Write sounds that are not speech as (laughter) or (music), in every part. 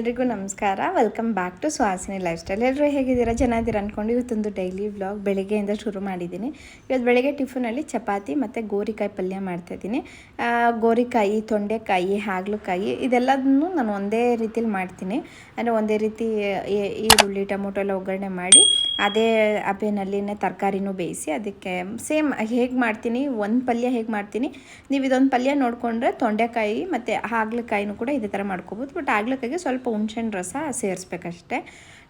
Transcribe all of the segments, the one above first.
ಎಲ್ರಿಗೂ ನಮಸ್ಕಾರ. Welcome back to Suhasini lifestyle ಎಲ್ಲರೂ ಹೇಗಿದ್ದೀರಾ ಚೆನ್ನಾಗಿದ್ದೀರಾ ಅಂದ್ಕೊಂಡು ಇವತ್ತೊಂದು ಡೈಲಿ ವ್ಲಾಗ್ ಬೆಳಗ್ಗೆಯಿಂದ ಶುರು ಮಾಡಿದ್ದೀನಿ. ಇವತ್ತು ಬೆಳಗ್ಗೆ ಟಿಫನಲ್ಲಿ ಚಪಾತಿ ಮತ್ತು ಗೋರಿಕಾಯಿ ಪಲ್ಯ ಮಾಡ್ತಾಯಿದ್ದೀನಿ ಗೋರಿಕಾಯಿ, ತೊಂಡೆಕಾಯಿ, ಹಾಗಲಕಾಯಿ ಇದೆಲ್ಲದನ್ನು ನಾನು ಒಂದೇ ರೀತಿಲಿ ಮಾಡ್ತೀನಿ. ಅಂದರೆ ಒಂದೇ ರೀತಿ ಈರುಳ್ಳಿ, ಟೊಮೊಟೊ ಎಲ್ಲ ಒಗ್ಗರಣೆ ಮಾಡಿ ಅದೇ ಹಬೆನಲ್ಲಿನೇ ತರಕಾರಿನೂ ಬೇಯಿಸಿ ಅದಕ್ಕೆ ಸೇಮ್ ಹೇಗೆ ಮಾಡ್ತೀನಿ, ಒಂದು ಪಲ್ಯ ಹೇಗೆ ಮಾಡ್ತೀನಿ? ನೀವು ಇದೊಂದು ಪಲ್ಯ ನೋಡಿಕೊಂಡ್ರೆ ತೊಂಡೆಕಾಯಿ ಮತ್ತು ಹಾಗಲಕಾಯಿನೂ ಕೂಡ ಇದೇ ಥರ ಮಾಡ್ಕೋಬೋದು. ಬಟ್ ಹಾಗಲಕಾಯಿಗೆ ಸ್ವಲ್ಪ ಹುಣ್ಸೆಹಣ್ಣು ರಸ ಸೇರಿಸ್ಬೇಕಷ್ಟೆ.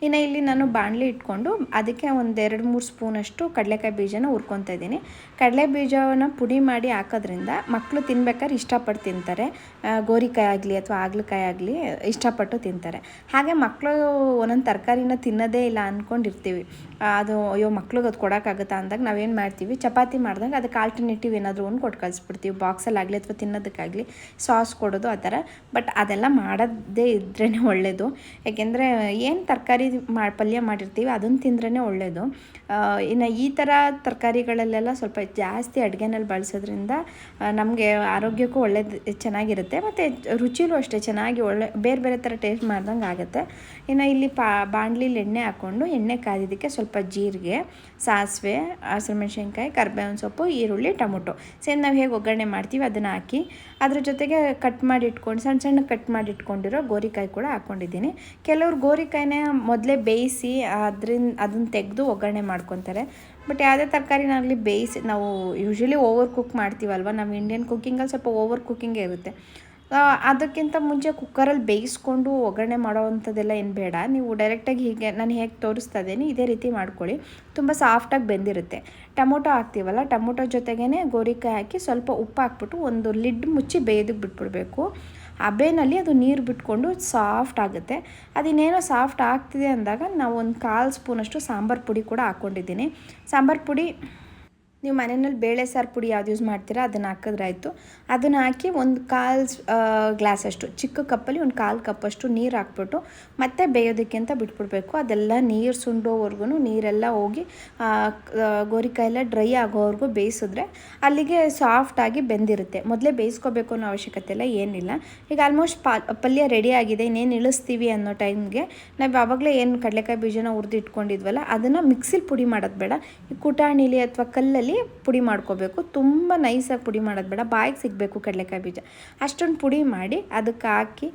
ಇನ್ನು ಇಲ್ಲಿ ನಾನು ಬಾಣಲಿ ಇಟ್ಕೊಂಡು ಅದಕ್ಕೆ ಒಂದು ಎರಡು ಮೂರು ಸ್ಪೂನಷ್ಟು ಕಡಲೆಕಾಯಿ ಬೀಜನ ಹುರ್ಕೊತಾ ಇದ್ದೀನಿ. ಕಡಲೆ ಬೀಜವನ್ನು ಪುಡಿ ಮಾಡಿ ಹಾಕೋದ್ರಿಂದ ಮಕ್ಕಳು ತಿನ್ಬೇಕಾದ್ರೆ ಇಷ್ಟಪಟ್ಟು ತಿಂತಾರೆ. ಗೋರಿಕಾಯಿ ಆಗಲಿ ಅಥವಾ ಹಾಗಲಕಾಯಿ ಆಗಲಿ ಇಷ್ಟಪಟ್ಟು ತಿಂತಾರೆ. ಹಾಗೆ ಮಕ್ಕಳು ಒಂದೊಂದು ತರಕಾರಿನ ತಿನ್ನೋದೇ ಇಲ್ಲ ಅಂದ್ಕೊಂಡಿರ್ತೀವಿ ಅದು ಅಯ್ಯೋ ಮಕ್ಳಿಗೆ ಅದು ಕೊಡೋಕ್ಕಾಗುತ್ತಾ ಅಂದಾಗ ನಾವೇನು ಮಾಡ್ತೀವಿ? ಚಪಾತಿ ಮಾಡಿದಾಗ ಅದಕ್ಕೆ ಆಲ್ಟರ್ನೇಟಿವ್ ಏನಾದರೂ ಒಂದು ಕೊಟ್ಟು ಕಳಿಸ್ಬಿಡ್ತೀವಿ. ಬಾಕ್ಸಲ್ಲಾಗಲಿ ಅಥವಾ ತಿನ್ನೋದಕ್ಕಾಗಲಿ ಸಾಸ್ ಕೊಡೋದು ಆ ಥರ. ಬಟ್ ಅದೆಲ್ಲ ಮಾಡೋದೇ ಇದ್ರೇ ಒಳ್ಳೆಯದು ಯಾಕೆಂದರೆ ಏನು ತರಕಾರಿ ಮಾ ಪಲ್ಯ ಮಾಡಿರ್ತೀವಿ, ಅದನ್ನು ತಿಂದ್ರೇ ಒಳ್ಳೆಯದು ಇನ್ನು ಈ ಥರ ತರಕಾರಿಗಳಲ್ಲೆಲ್ಲ ಸ್ವಲ್ಪ ಜಾಸ್ತಿ ಅಡುಗೆನಲ್ಲಿ ಬಳಸೋದ್ರಿಂದ ನಮಗೆ ಆರೋಗ್ಯಕ್ಕೂ ಒಳ್ಳೇದು ಚೆನ್ನಾಗಿರುತ್ತೆ. ಮತ್ತು ರುಚಿಲೂ ಅಷ್ಟೇ ಚೆನ್ನಾಗಿ ಒಳ್ಳೆ, ಬೇರೆ ಬೇರೆ ಥರ ಟೇಸ್ಟ್ ಮಾಡ್ದಂಗೆ ಆಗುತ್ತೆ. ಇನ್ನು ಇಲ್ಲಿ ಪಾ, ಬಾಣಲಿಲಿ ಎಣ್ಣೆ ಹಾಕ್ಕೊಂಡು ಎಣ್ಣೆ ಕಾದಿದ್ದಕ್ಕೆ ಸ್ವಲ್ಪ ಜೀರಿಗೆ, ಸಾಸಿವೆ ಹಸಿಮೆಣ್ಸಿನ್ಕಾಯಿ ಕರ್ಬೇವಿನ ಸೊಪ್ಪು, ಈರುಳ್ಳಿ, ಟೊಮೊಟೊ. ಸೇಮ್ ನಾವು ಹೇಗೆ ಒಗ್ಗರಣೆ ಮಾಡ್ತೀವಿ, ಅದನ್ನು ಹಾಕಿ ಅದ್ರ ಜೊತೆಗೆ ಕಟ್ ಮಾಡಿ ಇಟ್ಕೊಂಡು ಸಣ್ಣ ಸಣ್ಣ ಕಟ್ ಮಾಡಿ ಇಟ್ಕೊಂಡಿರೋ ಗೋರಿಕಾಯಿ ಕೂಡ ಹಾಕ್ಕೊಂಡಿದ್ದೀನಿ ಕೆಲವ್ರು ಗೋರಿಕಾಯಿನ ಮೊದಲೇ ಬೇಯಿಸಿ ಅದರಿಂದ ಅದನ್ನು ತೆಗೆದು ಒಗ್ಗರಣೆ ಮಾಡ್ಕೊತಾರೆ. ಬಟ್ ಯಾವುದೇ ತರಕಾರಿನಾಗಲಿ ಬೇಯಿಸಿ, ನಾವು ಯೂಶ್ವಲಿ ಓವರ್ ಕುಕ್ ಮಾಡ್ತೀವಲ್ವ? ನಮ್ಮ ಇಂಡಿಯನ್ ಕುಕ್ಕಿಂಗಲ್ಲಿ ಸ್ವಲ್ಪ ಓವರ್ ಕುಕ್ಕಿಂಗೇ ಇರುತ್ತೆ. ಅದಕ್ಕಿಂತ ಮುಂಚೆ ಕುಕ್ಕರಲ್ಲಿ ಬೇಯಿಸ್ಕೊಂಡು ಒಗ್ಗರಣೆ ಮಾಡೋವಂಥದ್ದೆಲ್ಲ ಏನು ಬೇಡ. ನೀವು ಡೈರೆಕ್ಟಾಗಿ ಹೀಗೆ, ನಾನು ಹೇಗೆ ತೋರಿಸ್ತಾ ಇದ್ದೀನಿ, ಇದೇ ರೀತಿ ಮಾಡ್ಕೊಳ್ಳಿ. ತುಂಬ ಸಾಫ್ಟಾಗಿ ಬೆಂದಿರುತ್ತೆ. ಟೊಮೊಟೊ ಹಾಕ್ತೀವಲ್ಲ, ಟೊಮೊಟೊ ಜೊತೆಗೇ ಗೋರಿಕಾಯಿ ಹಾಕಿ ಸ್ವಲ್ಪ ಉಪ್ಪು ಹಾಕ್ಬಿಟ್ಟು ಒಂದು ಲಿಡ್ ಮುಚ್ಚಿ ಬೇಯೋದಕ್ಕೆ ಬಿಟ್ಬಿಡಬೇಕು. ಬೇನಲ್ಲಿ ಅದು ನೀರು ಬಿಟ್ಕೊಂಡು ಸಾಫ್ಟ್ ಆಗುತ್ತೆ. ಅದಿನ್ನೇನೋ ಸಾಫ್ಟ್ ಆಗ್ತಿದೆ ಅಂದಾಗ ನಾವು ಒಂದು ಕಾಲು ಸ್ಪೂನಷ್ಟು ಸಾಂಬಾರು ಪುಡಿ ಕೂಡ ಹಾಕ್ಕೊಂಡಿದ್ದೀನಿ. ಸಾಂಬಾರು ಪುಡಿ ನೀವು ಮನೆಯಲ್ಲಿ ಬೇಳೆ ಸಾರು ಪುಡಿ ಯಾವ್ದು ಯೂಸ್ ಮಾಡ್ತೀರಾ ಅದನ್ನು ಹಾಕಿದ್ರೆ ಆಯಿತು. ಅದನ್ನು ಹಾಕಿ ಒಂದು ಕಾಲು ಗ್ಲಾಸಷ್ಟು ಚಿಕ್ಕ ಕಪ್ಪಲ್ಲಿ ಒಂದು ಕಾಲು ಕಪ್ಪಷ್ಟು ನೀರು ಹಾಕ್ಬಿಟ್ಟು ಮತ್ತೆ ಬೇಯೋದಕ್ಕೆ ಅಂತ ಬಿಟ್ಬಿಡ್ಬೇಕು. ಅದೆಲ್ಲ ನೀರು ಸುಂಡೋವರೆಗೂ ನೀರೆಲ್ಲ ಹೋಗಿ ಆ, ಆ, ಗೋರಿಕಾಯಿ ಎಲ್ಲ ಡ್ರೈ ಆಗೋವರೆಗೂ ಬೇಯಿಸಿದ್ರೆ ಅಲ್ಲಿಗೆ ಸಾಫ್ಟಾಗಿ ಬೆಂದಿರುತ್ತೆ. ಮೊದಲೇ ಬೇಯಿಸ್ಕೋಬೇಕು ಅನ್ನೋ ಅವಶ್ಯಕತೆ ಇಲ್ಲ ಏನಿಲ್ಲ. ಈಗ ಆಲ್ಮೋಸ್ಟ್ ಪಾ ಪಲ್ಯ ರೆಡಿ ಆಗಿದೆ ಇನ್ನೇನು ಇಳಿಸ್ತೀವಿ ಅನ್ನೋ ಟೈಮ್ಗೆ ನಾವು ಯಾವಾಗಲೇ ಏನು ಕಡಲೆಕಾಯಿ ಬೀಜನ ಹುರಿದು ಇಟ್ಕೊಂಡಿದ್ವಲ್ಲ ಅದನ್ನು ಮಿಕ್ಸಿಲಿ ಪುಡಿ ಮಾಡೋದು ಬೇಡ. ಈ ಕುಟಾಣಿಲಿ ಅಥವಾ ಕಲ್ಲಲ್ಲಿ ಪುಡಿ ಮಾಡ್ಕೋಬೇಕು. ತುಂಬ ನೈಸಾಗಿ ಪುಡಿ ಮಾಡೋದು ಬೇಡ. ಬಾಯಿಗೆ ಸಿಗಬೇಕು ಕಡಲೆಕಾಯಿ ಬೀಜ. ಅಷ್ಟೊಂದು ಪುಡಿ ಮಾಡಿ ಅದಕ್ಕೆ ಹಾಕಿ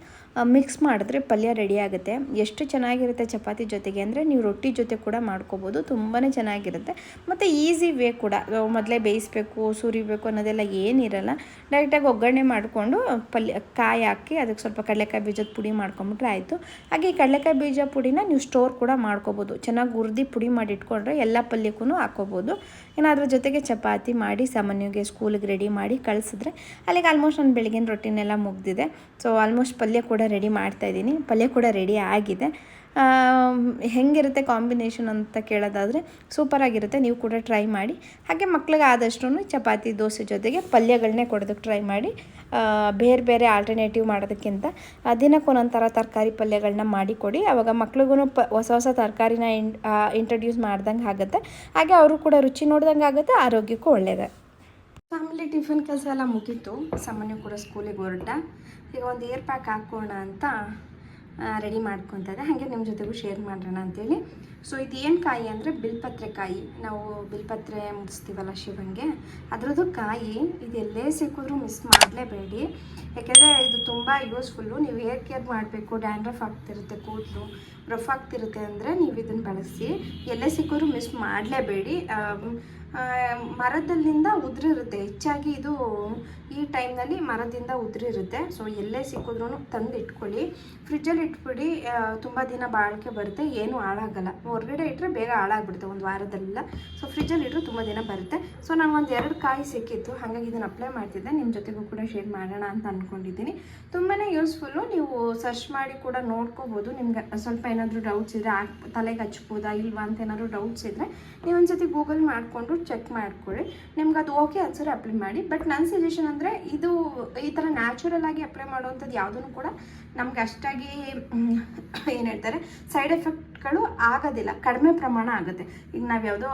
ಮಿಕ್ಸ್ ಮಾಡಿದ್ರೆ ಪಲ್ಯ ರೆಡಿ ಆಗುತ್ತೆ. ಎಷ್ಟು ಚೆನ್ನಾಗಿರುತ್ತೆ ಚಪಾತಿ ಜೊತೆಗೆ ಅಂದರೆ ನೀವು ರೊಟ್ಟಿ ಜೊತೆ ಕೂಡ ಮಾಡ್ಕೋಬೋದು ತುಂಬಾ ಚೆನ್ನಾಗಿರುತ್ತೆ. ಮತ್ತು ಈಸಿ ವೇ ಕೂಡ ಮೊದಲೇ ಬೇಯಿಸ್ಬೇಕು, ಸುರಿಬೇಕು ಅನ್ನೋದೆಲ್ಲ ಏನಿರಲ್ಲ ಡೈರೆಕ್ಟಾಗಿ ಒಗ್ಗರಣೆ ಮಾಡಿಕೊಂಡು ಪಲ್ಯ, ಕಾಯಿ ಹಾಕಿ ಅದಕ್ಕೆ ಸ್ವಲ್ಪ ಕಡಲೆಕಾಯಿ ಬೀಜದ ಪುಡಿ ಮಾಡ್ಕೊಂಬಿಟ್ರೆ ಆಯಿತು. ಹಾಗೆ ಈ ಕಡಲೆಕಾಯಿ ಬೀಜ ಪುಡಿನ ನೀವು ಸ್ಟೋರ್ ಕೂಡ ಮಾಡ್ಕೋಬೋದು. ಚೆನ್ನಾಗಿ ಹುರಿದು ಪುಡಿ ಮಾಡಿ ಇಟ್ಕೊಂಡ್ರೆ ಎಲ್ಲ ಪಲ್ಯಕ್ಕೂ ಹಾಕೋಬೋದು ಇನ್ನು ಅದ್ರ ಜೊತೆಗೆ ಚಪಾತಿ ಮಾಡಿ ಸಾಮಾನ್ಯವಾಗಿ ಸ್ಕೂಲಿಗೆ ರೆಡಿ ಮಾಡಿ ಕಳಿಸಿದ್ರೆ, ಅಲ್ಲಿಗೆ ಆಲ್ಮೋಸ್ಟ್ ನನ್ನ ಬೆಳಗಿನ ರೊಟ್ಟಿನೆಲ್ಲ ಮುಗ್ದಿದೆ. ಸೊ ಆಲ್ಮೋಸ್ಟ್ ಪಲ್ಯ ಕೂಡ ರೆಡಿ ಮಾಡ್ತಾ ಇದ್ದೀನಿ. ಪಲ್ಯ ಕೂಡ ರೆಡಿ ಆಗಿದೆ. ಹೆಂಗಿರುತ್ತೆ ಕಾಂಬಿನೇಷನ್ ಅಂತ ಕೇಳೋದಾದರೆ ಸೂಪರಾಗಿರುತ್ತೆ ನೀವು ಕೂಡ ಟ್ರೈ ಮಾಡಿ. ಹಾಗೆ ಮಕ್ಳಿಗೆ ಆದಷ್ಟು ಚಪಾತಿ, ದೋಸೆ ಜೊತೆಗೆ ಪಲ್ಯಗಳನ್ನೇ ಕೊಡೋದಕ್ಕೆ ಟ್ರೈ ಮಾಡಿ. ಬೇರೆ ಬೇರೆ ಆಲ್ಟರ್ನೇಟಿವ್ ಮಾಡೋದಕ್ಕಿಂತ ದಿನಕ್ಕೊಂದೊಂಥರ ತರಕಾರಿ ಪಲ್ಯಗಳನ್ನ ಮಾಡಿಕೊಡಿ. ಆವಾಗ ಮಕ್ಳಿಗೂ ಪ, ಹೊಸ ಹೊಸ ತರಕಾರಿನ ಇಂಟ್ರಡ್ಯೂಸ್ ಮಾಡ್ದಂಗೆ ಆಗುತ್ತೆ. ಹಾಗೆ ಅವರು ಕೂಡ ರುಚಿ ನೋಡ್ದಂಗೆ ಆಗುತ್ತೆ, ಆರೋಗ್ಯಕ್ಕೂ ಒಳ್ಳೆಯದು ಫ್ಯಾಮಿಲಿ ಟಿಫಿನ್ ಕೆಲಸ ಎಲ್ಲ ಮುಗೀತು. ಸಾಮಾನ್ಯ ಕೂಡ ಸ್ಕೂಲಿಗೆ ಹೊರಟ. ಈಗ ಒಂದು ಏರ್ ಪ್ಯಾಕ್ ಹಾಕೋಣ ಅಂತ ರೆಡಿ ಮಾಡ್ಕೊತಾ ಇದೆ ಹಾಗೆ ನಿಮ್ಮ ಜೊತೆಗೂ ಶೇರ್ ಮಾಡೋಣ ಅಂತೇಳಿ. ಸೊ ಇದು ಏನು ಕಾಯಿ ಅಂದರೆ ಬಿಲ್ಪತ್ರೆ ಕಾಯಿ. ನಾವು ಬಿಲ್ಪತ್ರೆ ಮುಗಿಸ್ತೀವಲ್ಲ ಶಿವನಿಗೆ ಅದರದ್ದು ಕಾಯಿ ಇದು ಎಲ್ಲೇ ಸಿಕ್ಕಿದ್ರೂ ಮಿಸ್ ಮಾಡಲೇಬೇಡಿ. ಯಾಕೆಂದರೆ ಇದು ತುಂಬ ಯೂಸ್ಫುಲ್ಲು ನೀವು ಹೇರ್ ಕೇರ್ ಮಾಡಬೇಕು ಡ್ಯಾಂಡ್ರಫ್ ಆಗ್ತಿರುತ್ತೆ ಕೂದಲು. ರಫ್ ಆಗ್ತಿರುತ್ತೆ ಅಂದರೆ ನೀವು ಇದನ್ನು ಬಳಸಿ. ಎಲ್ಲೇ ಸಿಕ್ಕೋರು ಮಿಸ್ ಮಾಡಲೇಬೇಡಿ. ಮರದಲ್ಲಿಂದ ಉದುರಿರುತ್ತೆ. ಹೆಚ್ಚಾಗಿ ಇದು ಈ ಟೈಮ್ನಲ್ಲಿ ಮರದಿಂದ ಉದುರಿರುತ್ತೆ. ಸೊ ಎಲ್ಲೇ ಸಿಕ್ಕಿದ್ರೂ ತಂದು ಇಟ್ಕೊಳ್ಳಿ. ಫ್ರಿಜ್ಜಲ್ಲಿ ಇಟ್ಬಿಡಿ. ತುಂಬ ದಿನ ಬಾಳಿಕೆ ಬರುತ್ತೆ. ಏನೂ ಹಾಳಾಗಲ್ಲ. ಹೊರಗಡೆ ಇಟ್ಟರೆ ಬೇಗ ಹಾಳಾಗ್ಬಿಡುತ್ತೆ ಒಂದು ವಾರದಲ್ಲೆಲ್ಲ. ಸೊ ಫ್ರಿಜ್ಜಲ್ಲಿ ಇಟ್ಟರೆ ತುಂಬ ದಿನ ಬರುತ್ತೆ. ಸೊ ನನಗೊಂದು ಎರಡು ಕಾಯಿ ಸಿಕ್ಕಿತ್ತು. ಹಾಗಾಗಿ ಇದನ್ನು ಅಪ್ಲೈ ಮಾಡ್ತಿದ್ದೆ. ನಿಮ್ಮ ಜೊತೆಗೂ ಕೂಡ ಶೇರ್ ಮಾಡೋಣ ಅಂತ ಅಂದ್ಕೊಂಡಿದ್ದೀನಿ ತುಂಬಾ ಯೂಸ್ಫುಲ್ಲು ನೀವು ಸರ್ಚ್ ಮಾಡಿ ಕೂಡ ನೋಡ್ಕೋಬೋದು. ನಿಮಗೆ ಸ್ವಲ್ಪ ಏನಾದರೂ ಡೌಟ್ಸ್ ಇದ್ದರೆ ಆ ತಲೆಗೆ ಹಚ್ಬೋದಾ ಇಲ್ವಾ ಅಂತ ಏನಾದರೂ ಡೌಟ್ಸ್ ಇದ್ದರೆ ನೀವು ಒಂದ್ಸತಿ ಗೂಗಲ್ ಮಾಡಿಕೊಂಡು ಚೆಕ್ ಮಾಡ್ಕೊಳ್ಳಿ. ನಿಮ್ಗೆ ಅದು ಓಕೆ ಅನ್ಸರೆ ಅಪ್ಲೈ ಮಾಡಿ. ಬಟ್ ನನ್ನ ಸಜೆಷನ್ ಅಂದರೆ ಇದು ಈ ಥರ ನ್ಯಾಚುರಲ್ ಆಗಿ ಅಪ್ಲೈ ಮಾಡುವಂಥದ್ದು ಯಾವುದೂ ಕೂಡ ನಮ್ಗೆ ಅಷ್ಟಾಗಿ ಏನು ಹೇಳ್ತಾರೆ ಸೈಡ್ ಎಫೆಕ್ಟ್ಗಳು ಆಗೋದಿಲ್ಲ. ಕಡಿಮೆ ಪ್ರಮಾಣ ಆಗುತ್ತೆ. ಈಗ ನಾವು ಯಾವುದೋ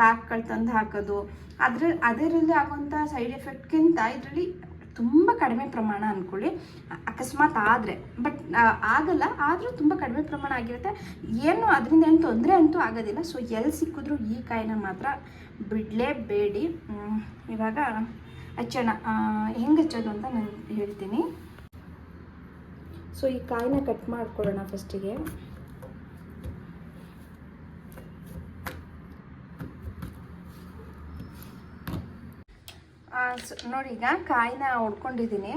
ಪ್ಯಾಕ್ಗಳು ತಂದು ಹಾಕೋದು, ಅದ್ರ, ಅದರಲ್ಲಿ ಆಗುವಂಥ ಸೈಡ್ ಎಫೆಕ್ಟ್ಗಿಂತ ಇದರಲ್ಲಿ ತುಂಬ ಕಡಿಮೆ ಪ್ರಮಾಣ ಅಂದ್ಕೊಳ್ಳಿ ಅಕಸ್ಮಾತ್ ಆದರೆ, ಬಟ್ ಆಗಲ್ಲ, ಆದರೂ ತುಂಬ ಕಡಿಮೆ ಪ್ರಮಾಣ ಆಗಿರುತ್ತೆ. ಏನು, ಅದರಿಂದ ಏನು ತೊಂದರೆ ಅಂತೂ ಆಗೋದಿಲ್ಲ. ಸೊ ಎಲ್ಲಿ ಸಿಕ್ಕಿದ್ರು ಈ ಕಾಯಿನ ಮಾತ್ರ ಬಿಡಲೇಬೇಡಿ. ಇವಾಗ ಹಚ್ಚೋಣ ಹೆಂಗೆ ಹಚ್ಚೋದು ಅಂತ ನಾನು ಹೇಳ್ತೀನಿ. ಸೊ ಈ ಕಾಯಿನ ಕಟ್ ಮಾಡ್ಕೊಳ್ಳೋಣ ಫಸ್ಟಿಗೆ ನೋಡಿ ಈಗ ಕಾಯಿನ ಹೊಡ್ಕೊಂಡಿದ್ದೀನಿ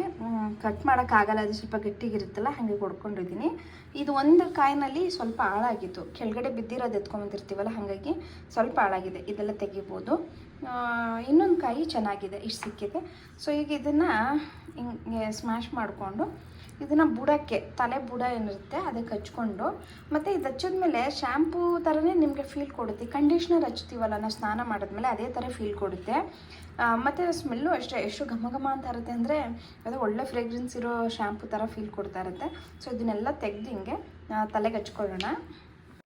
ಕಟ್ ಮಾಡೋಕ್ಕಾಗಲ್ಲ ಅದು ಸ್ವಲ್ಪ ಗಟ್ಟಿಗಿರುತ್ತಲ್ಲ, ಹಾಗೆ ಹೊಡ್ಕೊಂಡಿದ್ದೀನಿ ಇದು ಒಂದು ಕಾಯಿನಲ್ಲಿ ಸ್ವಲ್ಪ ಹಾಳಾಗಿತ್ತು. ಕೆಳಗಡೆ ಬಿದ್ದಿರೋದು ಎತ್ಕೊಂಬಂದಿರ್ತೀವಲ್ಲ ಹಾಗಾಗಿ ಸ್ವಲ್ಪ ಹಾಳಾಗಿದೆ. ಇದೆಲ್ಲ ತೆಗಿಬೋದು. ಇನ್ನೊಂದು ಕಾಯಿ ಚೆನ್ನಾಗಿದೆ, ಇಷ್ಟು ಸಿಕ್ಕಿದೆ. ಸೊ ಈಗ ಇದನ್ನು ಹಿಂಗೆ ಸ್ಮ್ಯಾಶ್ ಮಾಡಿಕೊಂಡು ಇದನ್ನು ಬುಡಕ್ಕೆ, ತಲೆ ಬುಡ ಏನಿರುತ್ತೆ ಅದಕ್ಕೆ ಹಚ್ಕೊಂಡು ಮತ್ತು ಇದು ಹಚ್ಚಿದ್ಮೇಲೆ ಶ್ಯಾಂಪೂ ಥರನೇ ನಿಮಗೆ ಫೀಲ್ ಕೊಡುತ್ತೆ. ಕಂಡೀಷ್ನರ್ ಹಚ್ತೀವಲ್ಲ, ನಾವು ಸ್ನಾನ ಮಾಡಿದ್ಮೇಲೆ ಅದೇ ಥರ ಫೀಲ್ ಕೊಡುತ್ತೆ. ಮತ್ತು ಸ್ಮೆಲ್ಲು ಅಷ್ಟೇ, ಎಷ್ಟು ಘಮ ಘಮ ಅಂತ ಇರುತ್ತೆ ಅಂದರೆ ಅದು ಒಳ್ಳೆ ಫ್ರೇಗ್ರೆನ್ಸ್ ಇರೋ ಶ್ಯಾಂಪು ಥರ ಫೀಲ್ ಕೊಡ್ತಾ ಇರುತ್ತೆ. ಸೊ ಇದನ್ನೆಲ್ಲ ತೆಗ್ದು ಹಿಂಗೆ ತಲೆಗೆ ಹಚ್ಕೊಳ್ಳೋಣ.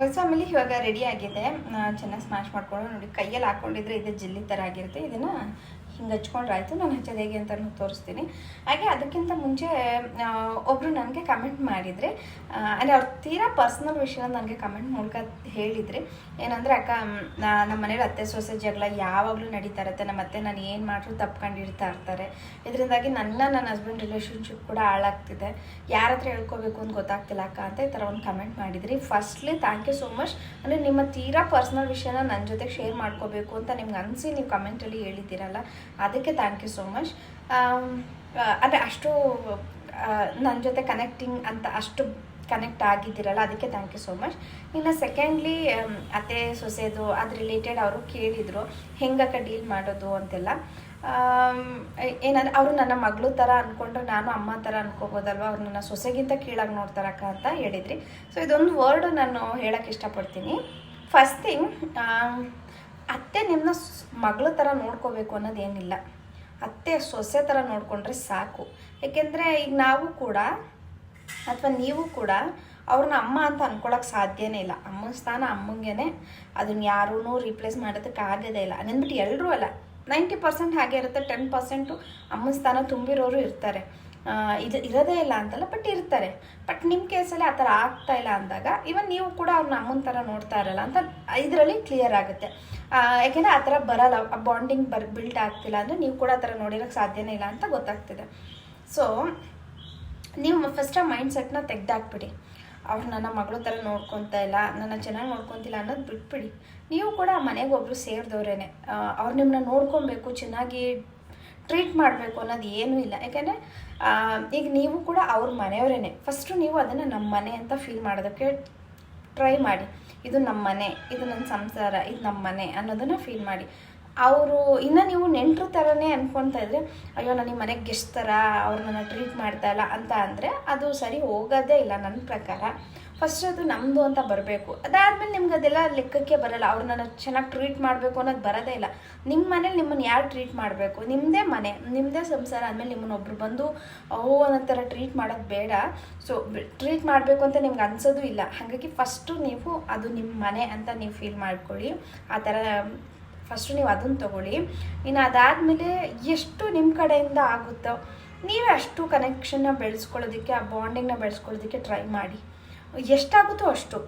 ಹೊಸ ಆಮೇಲೆ ಇವಾಗ ರೆಡಿ ಆಗಿದೆ. ಚೆನ್ನಾಗಿ ಸ್ಮ್ಯಾಶ್ ಮಾಡ್ಕೊಂಡು ನೋಡಿ, ಕೈಯಲ್ಲಿ ಹಾಕ್ಕೊಂಡಿದ್ರೆ ಇದು ಜೆಲ್ಲಿ ಥರ ಆಗಿರುತ್ತೆ. ಇದನ್ನು ಹಿಂಗೆ ಹಚ್ಕೊಂಡ್ರೆ ಆಯಿತು ನಾನು ಹಚ್ಚೋದು ಹೇಗೆ ಅಂತ ತೋರಿಸ್ತೀನಿ. ಹಾಗೆ ಅದಕ್ಕಿಂತ ಮುಂಚೆ ಒಬ್ಬರು ನನಗೆ ಕಮೆಂಟ್ ಮಾಡಿದರೆ ಅಂದರೆ ಅವ್ರು ತೀರಾ ಪರ್ಸ್ನಲ್ ವಿಷಯ ನನಗೆ ಕಮೆಂಟ್ ಮೂಲಕ ಹೇಳಿದ್ರಿ, ಏನಂದರೆ, ಅಕ್ಕ ನಮ್ಮ ಮನೇಲಿ ಅತ್ತೆ, ಸೊಸೆ ಜಗಳ ಯಾವಾಗಲೂ ನಡೀತಾ ಇರುತ್ತೆ. ನಮ್ಮ ಅತ್ತೆ ನಾನು ಏನು ಮಾಡಿದ್ರು ತಪ್ಕೊಂಡಿರ್ತಾ ಇರ್ತಾರೆ. ಇದರಿಂದಾಗಿ ನನ್ನ ನನ್ನ ಹಸ್ಬೆಂಡ್ ರಿಲೇಷನ್ಶಿಪ್ ಕೂಡ ಹಾಳಾಗ್ತಿದೆ. ಯಾರ ಹತ್ರ ಹೇಳ್ಕೋಬೇಕು ಅಂತ ಗೊತ್ತಾಗ್ತಿಲ್ಲ ಅಕ್ಕ ಅಂತ ಈ ಥರ ಒಂದು ಕಮೆಂಟ್ ಮಾಡಿದ್ರಿ. Firstly thank you so much ಅಂದರೆ ನಿಮ್ಮ ತೀರಾ ಪರ್ಸ್ನಲ್ ವಿಷಯನ ನನ್ನ ಜೊತೆ ಶೇರ್ ಮಾಡ್ಕೋಬೇಕು ಅಂತ ನಿಮ್ಗೆ ಅನಿಸಿ ನೀವು ಕಮೆಂಟಲ್ಲಿ ಹೇಳಿದ್ದೀರಲ್ಲ. ಅದಕ್ಕೆ ಥ್ಯಾಂಕ್ ಯು ಸೋ ಮಚ್ ಅಂದರೆ ಅಷ್ಟು ನನ್ನ ಜೊತೆ ಕನೆಕ್ಟಿಂಗ್ ಅಂತ ಅಷ್ಟು ಕನೆಕ್ಟ್ ಆಗಿದ್ದೀರಲ್ಲ, ಅದಕ್ಕೆ ಥ್ಯಾಂಕ್ ಯು ಸೋ ಮಚ್ ಇನ್ನು ಸೆಕೆಂಡ್ಲಿ ಅತ್ತೆ, ಸೊಸೆದು, ಅದು ರಿಲೇಟೆಡ್ ಅವರು ಕೇಳಿದರು, ಹೆಂಗಕ್ಕ ಡೀಲ್ ಮಾಡೋದು ಅಂತೆಲ್ಲ. ಏನಂದ್ರೆ ಅವರು ನನ್ನ ಮಗಳು ಥರ ಅಂದ್ಕೊಂಡ್ರೆ ನಾನು ಅಮ್ಮ ಥರ ಅನ್ಕೋಬೋದಲ್ವ, ಅವ್ರು ನನ್ನ ಸೊಸೆಗಿಂತ ಕೀಳಾಗಿ ನೋಡ್ತಾರಕ್ಕ ಅಂತ ಹೇಳಿದ್ರಿ. ಸೊ ಇದೊಂದು ವರ್ಡ್ ನಾನು ಹೇಳೋಕ್ಕೆ ಇಷ್ಟಪಡ್ತೀನಿ. ಫಸ್ಟ್ ಥಿಂಗ್ ಅತ್ತೆ ನಿಮ್ಮನ್ನ ಮಗಳ ಥರ ನೋಡ್ಕೋಬೇಕು ಅನ್ನೋದೇನಿಲ್ಲ ಅತ್ತೆ ಸೊಸೆ ಥರ ನೋಡಿಕೊಂಡ್ರೆ ಸಾಕು. ಏಕೆಂದರೆ ಈಗ ನಾವು ಕೂಡ ಅಥವಾ ನೀವು ಕೂಡ ಅವ್ರನ್ನ ಅಮ್ಮ ಅಂತ ಅನ್ಕೊಳಕ್ಕೆ ಸಾಧ್ಯನೇ ಇಲ್ಲ. ಅಮ್ಮನ ಸ್ಥಾನ ಅಮ್ಮಂಗೆ ಅದನ್ನ ಯಾರೂ ರೀಪ್ಲೇಸ್ ಮಾಡೋದಕ್ಕೆ ಆಗೋದೇ ಇಲ್ಲ. ನೆನ್ಬಿಟ್ಟು ಎಲ್ಲರೂ ಅಲ್ಲ. ನೈಂಟಿ ಪರ್ಸೆಂಟ್ ಹಾಗೆ ಇರುತ್ತೆ ಟೆನ್ ಪರ್ಸೆಂಟು ಅಮ್ಮನ ಸ್ಥಾನ ತುಂಬಿರೋರು ಇರ್ತಾರೆ. ಇದು, ಇರೋದೇ ಇಲ್ಲ ಅಂತಲ್ಲ ಬಟ್ ಇರ್ತಾರೆ. ಬಟ್ ನಿಮ್ಮ ಕೇಸಲ್ಲಿ ಆ ಥರ ಆಗ್ತಾ ಇಲ್ಲ ಅಂದಾಗ ಇವನ್ ನೀವು ಕೂಡ ಅವ್ರನ್ನ ಅಮ್ಮನ ಥರ ನೋಡ್ತಾ ಇರಲ್ಲ ಅಂತ ಇದರಲ್ಲಿ ಕ್ಲಿಯರ್ ಆಗುತ್ತೆ. ಯಾಕೆಂದರೆ ಆ ಥರ ಬರಲ್ಲ, ಆ ಬಾಂಡಿಂಗ್ ಬರ್ ಬಿಲ್ಟ್ ಆಗ್ತಿಲ್ಲ ಅಂದರೆ ನೀವು ಕೂಡ ಆ ಥರ ನೋಡಿರೋಕ್ಕೆ ಸಾಧ್ಯನೇ ಇಲ್ಲ ಅಂತ ಗೊತ್ತಾಗ್ತಿದೆ. ಸೊ ನೀವು ಫಸ್ಟ್ ಆ ಮೈಂಡ್ ಸೆಟ್ನ ತೆಗ್ದಾಕ್ಬಿಡಿ. ಅವ್ರು ನನ್ನ ಮಗಳ ಥರ ನೋಡ್ಕೊತಾ ಇಲ್ಲ, ನನ್ನ ಚೆನ್ನಾಗಿ ನೋಡ್ಕೊತಿಲ್ಲ ಅನ್ನೋದು ಬಿಟ್ಬಿಡಿ. ನೀವು ಕೂಡ ಆ ಮನೆಗೆ ಒಬ್ಬರು ಸೇರಿದವ್ರೇನೆ. ಅವ್ರು ನಿಮ್ಮನ್ನ ನೋಡ್ಕೊಬೇಕು, ಚೆನ್ನಾಗಿ ಟ್ರೀಟ್ ಮಾಡಬೇಕು ಅನ್ನೋದು ಏನೂ ಇಲ್ಲ. ಯಾಕೆಂದರೆ ಈಗ ನೀವು ಕೂಡ ಅವ್ರ ಮನೆಯವರೇನೆ. ಫಸ್ಟು ನೀವು ಅದನ್ನು ನಮ್ಮ ಮನೆ ಅಂತ ಫೀಲ್ ಮಾಡೋದಕ್ಕೆ ಟ್ರೈ ಮಾಡಿ. ಇದು ನಮ್ಮ ಮನೆ, ಇದು ನನ್ನ ಸಂಸಾರ, ಇದು ನಮ್ಮ ಮನೆ ಅನ್ನೋದನ್ನು ಫೀಲ್ ಮಾಡಿ. ಅವರು, ಇನ್ನು ನೀವು ನೆಂಟರು ಥರನೇ ಅನ್ಕೊತಾ ಇದ್ರೆ, ಅಯ್ಯೋ, ನಾನು ನಿಮ್ಮ ಮನೆಗೆ ಗೆಸ್ಟ್ ಥರ ಅವ್ರು ನನ್ನ ಟ್ರೀಟ್ ಮಾಡ್ತಾ ಇಲ್ಲ ಅಂತ ಅಂದರೆ ಅದು ಸರಿ ಹೋಗೋದೇ ಇಲ್ಲ ನನ್ನ ಪ್ರಕಾರ. ಫಸ್ಟ್ ಅದು ನಮ್ಮದು ಅಂತ ಬರಬೇಕು. ಅದಾದಮೇಲೆ ನಿಮ್ಗೆ ಅದೆಲ್ಲ ಲೆಕ್ಕಕ್ಕೆ ಬರಲ್ಲ. ಅವ್ರು ನನ್ನ ಚೆನ್ನಾಗಿ ಟ್ರೀಟ್ ಮಾಡಬೇಕು ಅನ್ನೋದು ಬರೋದೇ ಇಲ್ಲ. ನಿಮ್ಮ ಮನೇಲಿ ನಿಮ್ಮನ್ನು ಯಾರು ಟ್ರೀಟ್ ಮಾಡಬೇಕು? ನಿಮ್ಮದೇ ಮನೆ ನಿಮ್ಮದೇ ಸಂಸಾರ ಆದಮೇಲೆ ನಿಮ್ಮನ್ನ ಒಬ್ರು ಬಂದು, ಓ ಅನ್ನೋ ಥರ ಟ್ರೀಟ್ ಮಾಡೋದು ಬೇಡ. ಸೊ ಟ್ರೀಟ್ ಮಾಡಬೇಕು ಅಂತ ನಿಮ್ಗೆ ಅನ್ಸೋದು ಇಲ್ಲ. ಹಾಗಾಗಿ ಫಸ್ಟು ನೀವು ಅದು ನಿಮ್ಮ ಮನೆ ಅಂತ ನೀವು ಫೀಲ್ ಮಾಡ್ಕೊಳ್ಳಿ. ಆ ಥರ ಫಸ್ಟು ನೀವು ಅದನ್ನು ತೊಗೊಳ್ಳಿ. ಇನ್ನು ಅದಾದಮೇಲೆ ಎಷ್ಟು ನಿಮ್ಮ ಕಡೆಯಿಂದ ಆಗುತ್ತೋ, ನೀವೇ ಅಷ್ಟು ಕನೆಕ್ಷನ್ನ ಬೆಳೆಸ್ಕೊಳ್ಳೋದಕ್ಕೆ, ಆ ಬಾಂಡಿಂಗ್ನ ಬೆಳೆಸ್ಕೊಳ್ಳೋದಕ್ಕೆ ಟ್ರೈ ಮಾಡಿ. ಎಷ್ಟಾಗುತ್ತೋ ಅಷ್ಟು.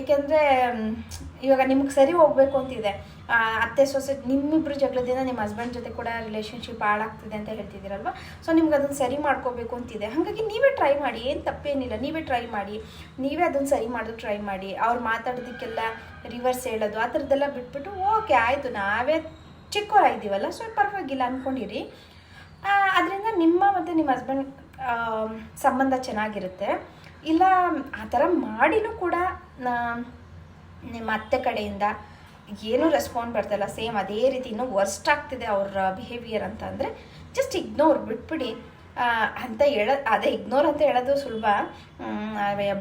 ಏಕೆಂದರೆ ಇವಾಗ ನಿಮ್ಗೆ ಸರಿ ಹೋಗಬೇಕು ಅಂತಿದೆ. ಅತ್ತೆ, ಸೊಸೆ ನಿಮ್ಮಿಬ್ಬರು ಜಗಳದಿಂದ ನಿಮ್ಮ ಹಸ್ಬೆಂಡ್ ಜೊತೆ ಕೂಡ ರಿಲೇಷನ್ಶಿಪ್ ಹಾಳಾಗ್ತಿದೆ ಅಂತ ಹೇಳ್ತಿದ್ದೀರಲ್ವ? ಸೊ ನಿಮ್ಗೆ ಅದನ್ನು ಸರಿ ಮಾಡ್ಕೋಬೇಕು ಅಂತಿದೆ. ಹಾಗಾಗಿ ನೀವೇ ಟ್ರೈ ಮಾಡಿ. ಏನು ತಪ್ಪೇನಿಲ್ಲ. ನೀವೇ ಟ್ರೈ ಮಾಡಿ. ನೀವೇ ಅದನ್ನು ಸರಿ ಮಾಡೋದು ಟ್ರೈ ಮಾಡಿ. ಅವ್ರು ಮಾತಾಡೋದಕ್ಕೆಲ್ಲ ರಿವರ್ಸ್ ಹೇಳೋದು, ಆ ಥರದ್ದೆಲ್ಲ ಬಿಟ್ಬಿಟ್ಟು, ಓಕೆ, ಆಯಿತು. ನಾವೇ ಚಿಕ್ಕವರಾಗಿದ್ದೀವಲ್ಲ ಸೊ, ಪರವಾಗಿಲ್ಲ ಅಂದ್ಕೊಂಡಿರಿ ಅದರಿಂದ ನಿಮ್ಮ ಮತ್ತು ನಿಮ್ಮ ಹಸ್ಬೆಂಡ್ ಸಂಬಂಧ ಚೆನ್ನಾಗಿರುತ್ತೆ. ಇಲ್ಲ, ಆ ಥರ ಮಾಡಿನೂ ಕೂಡ ನಿಮ್ಮ ಅತ್ತೆ ಕಡೆಯಿಂದ ಏನೂ ರೆಸ್ಪಾಂಡ್ ಬರ್ತಾಯಿಲ್ಲ ಸೇಮ್ ಅದೇ ರೀತಿ ಇನ್ನೂ ವರ್ಸ್ಟ್ ಆಗ್ತಿದೆ ಅವ್ರ ಬಿಹೇವಿಯರ್ ಅಂತ ಅಂದರೆ ಜಸ್ಟ್ ಇಗ್ನೋರ್ ಬಿಟ್ಬಿಡಿ. ಅಂತ ಹೇಳ, ಅದೇ ಇಗ್ನೋರ್ ಅಂತ ಹೇಳೋದು ಸುಲಭ.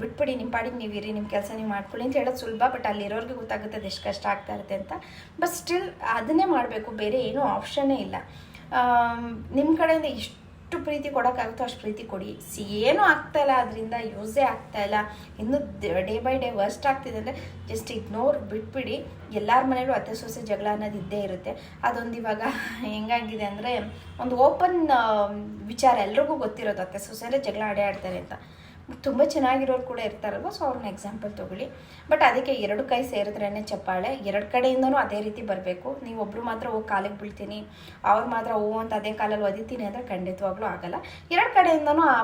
ಬಿಟ್ಬಿಡಿ ನಿಮ್ಮ ಪಾಡಿಗೆ ನೀವು ಇರಿ ನಿಮ್ಮ ಕೆಲಸ ನೀವು ಮಾಡ್ಕೊಳ್ಳಿ ಅಂತ ಹೇಳೋದು ಸುಲಭ ಬಟ್ ಅಲ್ಲಿರೋರಿಗೆ ಗೊತ್ತಾಗುತ್ತೆ ಅದು ಎಷ್ಟು ಕಷ್ಟ ಆಗ್ತಾ ಇರುತ್ತೆ ಅಂತ. ಬಟ್ ಸ್ಟಿಲ್ ಅದನ್ನೇ ಮಾಡಬೇಕು, ಬೇರೆ ಏನೂ ಆಪ್ಷನ್ನೇ ಇಲ್ಲ. ನಿಮ್ಮ ಕಡೆಯಿಂದ ಇಷ್ಟು ಎಷ್ಟು ಪ್ರೀತಿ ಕೊಡೋಕ್ಕಾಗುತ್ತೋ ಅಷ್ಟು ಪ್ರೀತಿ ಕೊಡಿ. ಸಿ, ಏನೂ ಆಗ್ತಾಯಿಲ್ಲ ಅದರಿಂದ ಯೂಸೇ ಆಗ್ತಾಯಿಲ್ಲ ಇನ್ನು ಡೇ ಬೈ ಡೇ ವರ್ಸ್ಟ್ ಆಗ್ತಿದೆ ಅಂದರೆ ಜಸ್ಟ್ ಇಗ್ನೋರ್ ಬಿಟ್ಬಿಡಿ. ಎಲ್ಲರ ಮನೇಲೂ ಅತ್ತೆ ಸೊಸೆ ಜಗಳ ಅನ್ನೋದು ಇದ್ದೇ ಇರುತ್ತೆ. ಅದೊಂದು ಇವಾಗ ಹೆಂಗಾಗಿದೆ ಅಂದರೆ ಒಂದು ಓಪನ್ ವಿಚಾರ ಎಲ್ರಿಗೂ ಗೊತ್ತಿರೋದು ಅತ್ತೆ ಸೊಸೆಯಲ್ಲೇ ಜಗಳ ಅಡೆ ಆಡ್ತಾರೆ ಅಂತ. ತುಂಬ ಚೆನ್ನಾಗಿರೋರು ಕೂಡ ಇರ್ತಾರಲ್ವ ಸೊ ಅವ್ರನ್ನ ಎಕ್ಸಾಂಪಲ್ ತೊಗೊಳ್ಳಿ. ಬಟ್ ಅದಕ್ಕೆ ಎರಡು ಕೈ ಸೇರಿದ್ರೇ ಚಪ್ಪಾಳೆ. ಎರಡು ಕಡೆಯಿಂದನೂ ಅದೇ ರೀತಿ ಬರಬೇಕು. ನೀವು ಒಬ್ಬರು ಮಾತ್ರ ಹೋಗಿ ಕಾಲಿಗೆ ಬೀಳ್ತೀನಿ. ಅವ್ರು ಮಾತ್ರ ಹೂ ಅಂತ ಅದೇ ಕಾಲಲ್ಲಿ ಒದಿತೀನಿ ಅಂದರೆ ಖಂಡಿತವಾಗ್ಲೂ ಆಗಲ್ಲ. ಎರಡು ಕಡೆಯಿಂದನೂ ಆ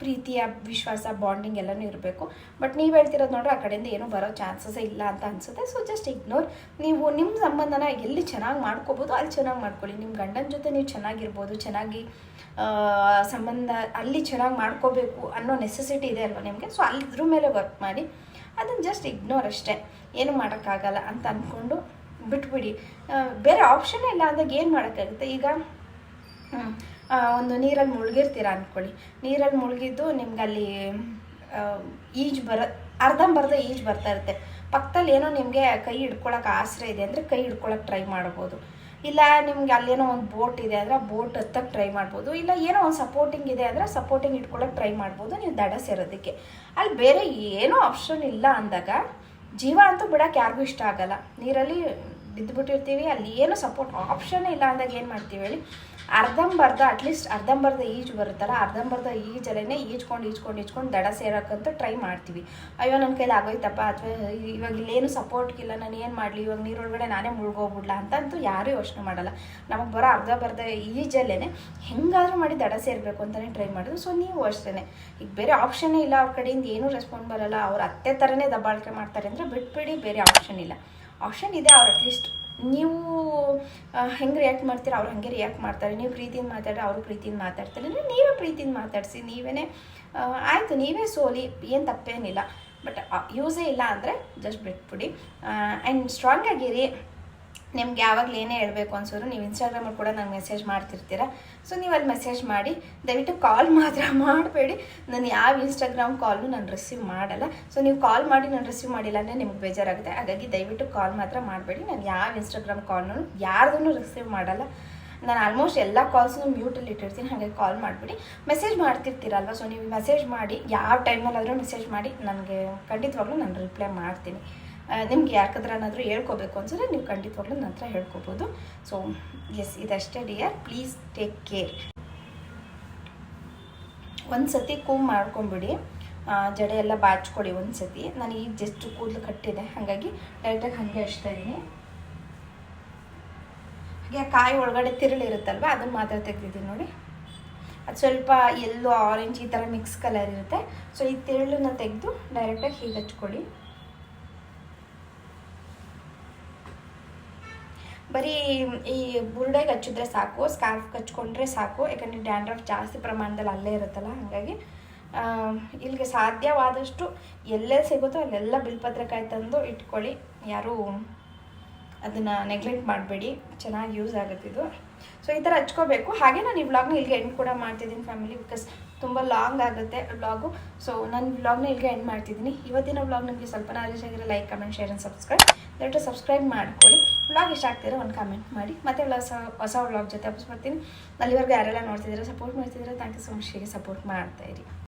ಪ್ರೀತಿಯ, ವಿಶ್ವಾಸ ಬಾಂಡಿಂಗ್ ಎಲ್ಲನೂ ಇರಬೇಕು. ಬಟ್ ನೀವು ಹೇಳ್ತಿರೋದು ನೋಡ್ರೆ ಆ ಕಡೆಯಿಂದ ಏನೂ ಬರೋ ಚಾನ್ಸಸ್ ಇಲ್ಲ ಅಂತ ಅನಿಸುತ್ತೆ. ಸೊ ಜಸ್ಟ್ ಇಗ್ನೋರ್ ನೀವು ನಿಮ್ಮ ಸಂಬಂಧನ ಎಲ್ಲಿ ಚೆನ್ನಾಗಿ ಮಾಡ್ಕೋಬೋದು, ಅಲ್ಲಿ ಚೆನ್ನಾಗಿ ಮಾಡ್ಕೊಳ್ಳಿ. ನಿಮ್ಮ ಗಂಡನ ಜೊತೆ ನೀವು ಚೆನ್ನಾಗಿರ್ಬೋದು, ಚೆನ್ನಾಗಿ ಸಂಬಂಧ ಅಲ್ಲಿ ಚೆನ್ನಾಗಿ ಮಾಡ್ಕೋಬೇಕು ಅನ್ನೋ ನೆಸೆಸಿಟಿ ಇದೆ ಅಲ್ವಾ ನಿಮಗೆ? ಸೊ ಅಲ್ಲಿದ್ರ ಮೇಲೆ ವರ್ಕ್ ಮಾಡಿ. ಅದನ್ನು ಜಸ್ಟ್ ಇಗ್ನೋರ್ ಅಷ್ಟೇ. ಏನು ಮಾಡೋಕ್ಕಾಗಲ್ಲ ಅಂತ ಅಂದ್ಕೊಂಡು ಬಿಟ್ಬಿಡಿ. ಬೇರೆ ಆಪ್ಷನ್ ಇಲ್ಲ ಅಂದಾಗ ಏನು ಮಾಡೋಕ್ಕಾಗುತ್ತೆ? ಈಗ ಒಂದು ನೀರಲ್ಲಿ ಮುಳುಗಿರ್ತೀರ ಅಂದ್ಕೊಳ್ಳಿ ನೀರಲ್ಲಿ ಮುಳುಗಿದ್ದು ನಿಮ್ಗೆ ಅಲ್ಲಿ ಈಜು ಬರ, ಅರ್ಧಂಬರ್ಧ ಈಜು ಬರ್ತಾ ಇರುತ್ತೆ. ಪಕ್ಕದಲ್ಲಿ ಏನೋ ನಿಮಗೆ ಕೈ ಹಿಡ್ಕೊಳಕ್ಕೆ ಆಸರೆ ಇದೆ ಅಂದರೆ ಕೈ ಹಿಡ್ಕೊಳಕ್ಕೆ ಟ್ರೈ ಮಾಡ್ಬೋದು. ಇಲ್ಲ ನಿಮ್ಗೆ ಅಲ್ಲೇನೋ ಒಂದು ಬೋಟ್ ಇದೆ ಅಂದರೆ ಬೋಟ್ ಹತ್ತಕ್ಕೆ ಟ್ರೈ ಮಾಡ್ಬೋದು. ಇಲ್ಲ ಏನೋ ಒಂದು ಸಪೋರ್ಟಿಂಗ್ ಇದೆ ಅಂದರೆ ಸಪೋರ್ಟಿಂಗ್ ಇಟ್ಕೊಳ್ಳೋಕೆ ಟ್ರೈ ಮಾಡ್ಬೋದು. ನೀವು ದಡ ಸೇರೋದಕ್ಕೆ. ಅಲ್ಲಿ ಬೇರೆ ಏನೋ ಆಪ್ಷನ್ ಇಲ್ಲ ಅಂದಾಗ ಜೀವ ಅಂತೂ ಬಿಡೋಕೆ ಯಾರಿಗೂ ಇಷ್ಟ ಆಗಲ್ಲ. ನೀರಲ್ಲಿ ಬಿದ್ದುಬಿಟ್ಟಿರ್ತೀವಿ ಅಲ್ಲಿ ಏನು ಸಪೋರ್ಟ್ ಆಪ್ಷನ್ ಇಲ್ಲ ಅಂದಾಗ ಏನು ಮಾಡ್ತೀವಿ ಹೇಳಿ, ಅರ್ಧಂಬರ್ಧ ಅಟ್ಲೀಸ್ಟ್ ಅರ್ಧಂಬರ್ಧ ಈಜು ಬರುತ್ತಲ್ಲ, ಅರ್ಧಂಬರ್ಧ ಈಜಲ್ಲೇ ಈಜ್ಕೊಂಡು ಈಜ್ಕೊಂಡು ಈಜ್ಕೊಂಡು ದಡ ಸೇರೋಕ್ಕಂತ ಟ್ರೈ ಮಾಡ್ತೀವಿ. ಅಯ್ಯೋ ನನ್ನ ಕೈಲಿ ಆಗೋಯ್ತಪ್ಪ, ಅಥವಾ ಇವಾಗ ಇಲ್ಲೇನು ಸಪೋರ್ಟ್ಗಿಲ್ಲ ನಾನು ಏನು ಮಾಡಲಿ, ಇವಾಗ ನೀರೊಳಗಡೆ ನಾನೇ ಮುಳುಗೋಗ್ಬಿಡ್ಲಾ ಅಂತಂತೂ ಯಾರೂ ಯೋಚನೆ ಮಾಡಲ್ಲ. ನಮಗೆ ಬರೋ ಅರ್ಧ ಬರ್ಧ ಈಜಲ್ಲೇ ಹೆಂಗಾದರೂ ಮಾಡಿ ದಡ ಸೇರಬೇಕು ಅಂತಲೇ ಟ್ರೈ ಮಾಡಿದ್ರು ಸೊ ನೀವು ಅಷ್ಟೇ ಈಗ ಬೇರೆ ಆಪ್ಷನ್ನೇ ಇಲ್ಲ, ಅವ್ರ ಕಡೆಯಿಂದ ಏನೂ ರೆಸ್ಪಾಂಡ್ ಬರಲ್ಲ, ಅವ್ರು ಅತ್ತೆ ಥರನೇ ದಬ್ಬಾಳಿಕೆ ಮಾಡ್ತಾರೆ ಅಂದರೆ ಬಿಟ್ಬಿಡಿ, ಬೇರೆ ಆಪ್ಷನ್ ಇಲ್ಲ. ಆಪ್ಷನ್ ಇದೆ ಅವ್ರು ಅಟ್ಲೀಸ್ಟ್ ನೀವು ಹೆಂಗೆ ರಿಯಾಕ್ಟ್ ಮಾಡ್ತೀರ ಅವ್ರು ಹಾಗೆ ರಿಯಾಕ್ಟ್ ಮಾಡ್ತಾರೆ. ನೀವು ಪ್ರೀತಿಯಿಂದ ಮಾತಾಡ್ರೆ ಅವರು ಪ್ರೀತಿಯಿಂದ ಮಾತಾಡ್ತಾರೆ. ಅಂದರೆ ನೀವೇ ಪ್ರೀತಿಯಿಂದ ಮಾತಾಡಿಸಿ ನೀವೇ ಆಯಿತು ನೀವೇ ಸೋಲಿ, ಏನು ತಪ್ಪೇನಿಲ್ಲ. ಬಟ್ ಯೂಸೇ ಇಲ್ಲ ಅಂದರೆ ಜಸ್ಟ್ ಬಿಟ್ಬಿಡಿ ಆ್ಯಂಡ್ ಸ್ಟ್ರಾಂಗ್ ಆಗಿರಿ. ನಿಮ್ಗೆ ಯಾವಾಗಲೂ ಏನೇ ಹೇಳಬೇಕು ಅನ್ಸೋರು ನೀವು ಇನ್ಸ್ಟಾಗ್ರಾಮಲ್ಲಿ ಕೂಡ ನಂಗೆ ಮೆಸೇಜ್ ಮಾಡ್ತಿರ್ತೀರ. ಸೊ ನೀವು ಅಲ್ಲಿ ಮೆಸೇಜ್ ಮಾಡಿ, ದಯವಿಟ್ಟು ಕಾಲ್ ಮಾತ್ರ (laughs) ಮಾಡಬೇಡಿ. ನಾನು ಯಾವ ಇನ್ಸ್ಟಾಗ್ರಾಮ್ ಕಾಲ್ನು ನಾನು ರಿಸೀವ್ ಮಾಡಲ್ಲ. ಸೊ ನೀವು ಕಾಲ್ ಮಾಡಿ, ನಾನು ರಿಸೀವ್ ಮಾಡಿಲ್ಲ ಅಂದರೆ ನಿಮ್ಗೆ ಬೇಜಾರಾಗುತ್ತೆ. ಹಾಗಾಗಿ ದಯವಿಟ್ಟು ಕಾಲ್ ಮಾತ್ರ ಮಾಡಬೇಡಿ. ನಾನು ಯಾವ ಇನ್ಸ್ಟಾಗ್ರಾಮ್ ಕಾಲ್ನು ಯಾರ್ದೂ ರಿಸೀವ್ ಮಾಡಲ್ಲ. ನಾನು ಆಲ್ಮೋಸ್ಟ್ ಎಲ್ಲ ಕಾಲ್ಸ್ನು ಮ್ಯೂಟಲ್ಲಿ ಇಟ್ಟಿರ್ತೀನಿ. ಹಾಗೆ ಕಾಲ್ ಮಾಡಿಬಿಡಿ. ಮೆಸೇಜ್ ಮಾಡ್ತಿರ್ತೀರಲ್ವ? ಸೊ ನೀವು ಮೆಸೇಜ್ ಮಾಡಿ, ಯಾವ ಟೈಮಲ್ಲಾದರೂ ಮೆಸೇಜ್ ಮಾಡಿ, ನನಗೆ ಖಂಡಿತವಾಗ್ಲೂ ನಾನು ರಿಪ್ಲೈ ಮಾಡ್ತೀನಿ. ನಿಮ್ಗೆ ಯಾಕಂದ್ರನಾದರೂ ಹೇಳ್ಕೋಬೇಕು ಅನ್ಸಿದ್ರೆ ನೀವು ಖಂಡಿತವಾಗ್ಲೂ ನನ್ನ ಹತ್ರ ಹೇಳ್ಕೊಬೋದು. ಸೊ ಎಸ್ ಇದಷ್ಟೇ ಡಿಯರ್ ಪ್ಲೀಸ್ ಟೇಕ್ ಕೇರ್ ಒಂದು ಸತಿ ಕೂಮ್ ಮಾಡ್ಕೊಂಬಿಡಿ ಜಡೆ ಎಲ್ಲ ಬಾಚ್ಕೊಡಿ ಒಂದು ಸತಿ ನಾನು ಈಗ ಜಸ್ಟ್ ಕೂದಲು ಕಟ್ಟಿದೆ. ಹಾಗಾಗಿ ಡೈರೆಕ್ಟಾಗಿ ಹಾಗೆ ಹಚ್ತಾ ಇದ್ದೀನಿ ಹಾಗೆ ಕಾಯಿ ಒಳಗಡೆ ತಿರುಳಿರುತ್ತಲ್ವ ಅದನ್ನು ಮಾತ್ರ ತೆಗೆದಿದ್ದೀನಿ ನೋಡಿ. ಅದು ಸ್ವಲ್ಪ ಎಲ್ಲೋ ಆರೆಂಜ್ ಈ ಥರ ಮಿಕ್ಸ್ ಕಲರ್ ಇರುತ್ತೆ. ಸೊ ಈ ತಿರುಳನ್ನ ತೆಗೆದು ಡೈರೆಕ್ಟಾಗಿ ಹೀಗೆ ಹಚ್ಕೊಳ್ಳಿ ಬರೀ ಈ ಬುರುಡೆಗೆ ಹಚ್ಚಿದ್ರೆ ಸಾಕು ಸ್ಕಾರ್ಫ್ ಹಚ್ಕೊಂಡ್ರೆ ಸಾಕು, ಯಾಕಂದರೆ ಡ್ಯಾಂಡ್ರಫ್ ಜಾಸ್ತಿ ಪ್ರಮಾಣದಲ್ಲಿ ಅಲ್ಲೇ ಇರುತ್ತಲ್ಲ, ಹಾಗಾಗಿ ಇಲ್ಲಿಗೆ ಸಾಧ್ಯವಾದಷ್ಟು ಎಲ್ಲೆಲ್ಲಿ ಸಿಗುತ್ತೋ ಅಲ್ಲೆಲ್ಲ ಬಿಲ್ಪತ್ರಕಾಯಿ ತಂದು ಇಟ್ಕೊಳ್ಳಿ. ಯಾರೂ ಅದನ್ನು ನೆಗ್ಲೆಕ್ಟ್ ಮಾಡಬೇಡಿ. ಚೆನ್ನಾಗಿ ಯೂಸ್ ಆಗುತ್ತೆ ಇದು. ಸೊ ಈ ಥರ ಹಚ್ಕೋಬೇಕು. ಹಾಗೆ ನಾನು ಈ ವ್ಲಾಗ್ನ ಇಲ್ಲಿಗೆ ಎಂಡ್ ಕೂಡ ಮಾಡ್ತಿದ್ದೀನಿ ಫ್ಯಾಮಿಲಿ ಬಿಕಾಸ್ ತುಂಬ ಲಾಂಗ್ ಆಗುತ್ತೆ ವ್ಲಾಗು ಸೊ ನಾನು ವ್ಲಾಗ್ನ ಇಲ್ಲಿಗೆ ಎಂಡ್ ಮಾಡ್ತಿದ್ದೀನಿ. ಇವತ್ತಿನ ವ್ಲಾಗ್ ನಿಮಗೆ ಸ್ವಲ್ಪ ನಾಲೆಜ್ ಆಗಿರೋ like comment share and subscribe ದಯವಿಟ್ಟು ಸಬ್ಸ್ಕ್ರೈಬ್ ಮಾಡ್ಕೊಳ್ಳಿ. ವ್ಲಾಗ್ ಇಷ್ಟ ಆಗ್ತಿರೋ ಒಂದು ಕಮೆಂಟ್ ಮಾಡಿ. ಮತ್ತೆ ಹೊಸ ಹೊಸ ವ್ಲಾಗ್ ಜೊತೆ ವಾಪಸ್ ಬರ್ತೀನಿ ಅಲ್ಲಿವರೆಗೂ ಯಾರೆಲ್ಲ ನೋಡ್ತಿದ್ದೀರಾ ಸಪೋರ್ಟ್ ಮಾಡ್ತಿದ್ದೀರಾ ಥ್ಯಾಂಕ್ ಯು ಸೊ ಮಚ್ ಹೀಗೆ ಸಪೋರ್ಟ್ ಮಾಡ್ತಾಯಿರಿ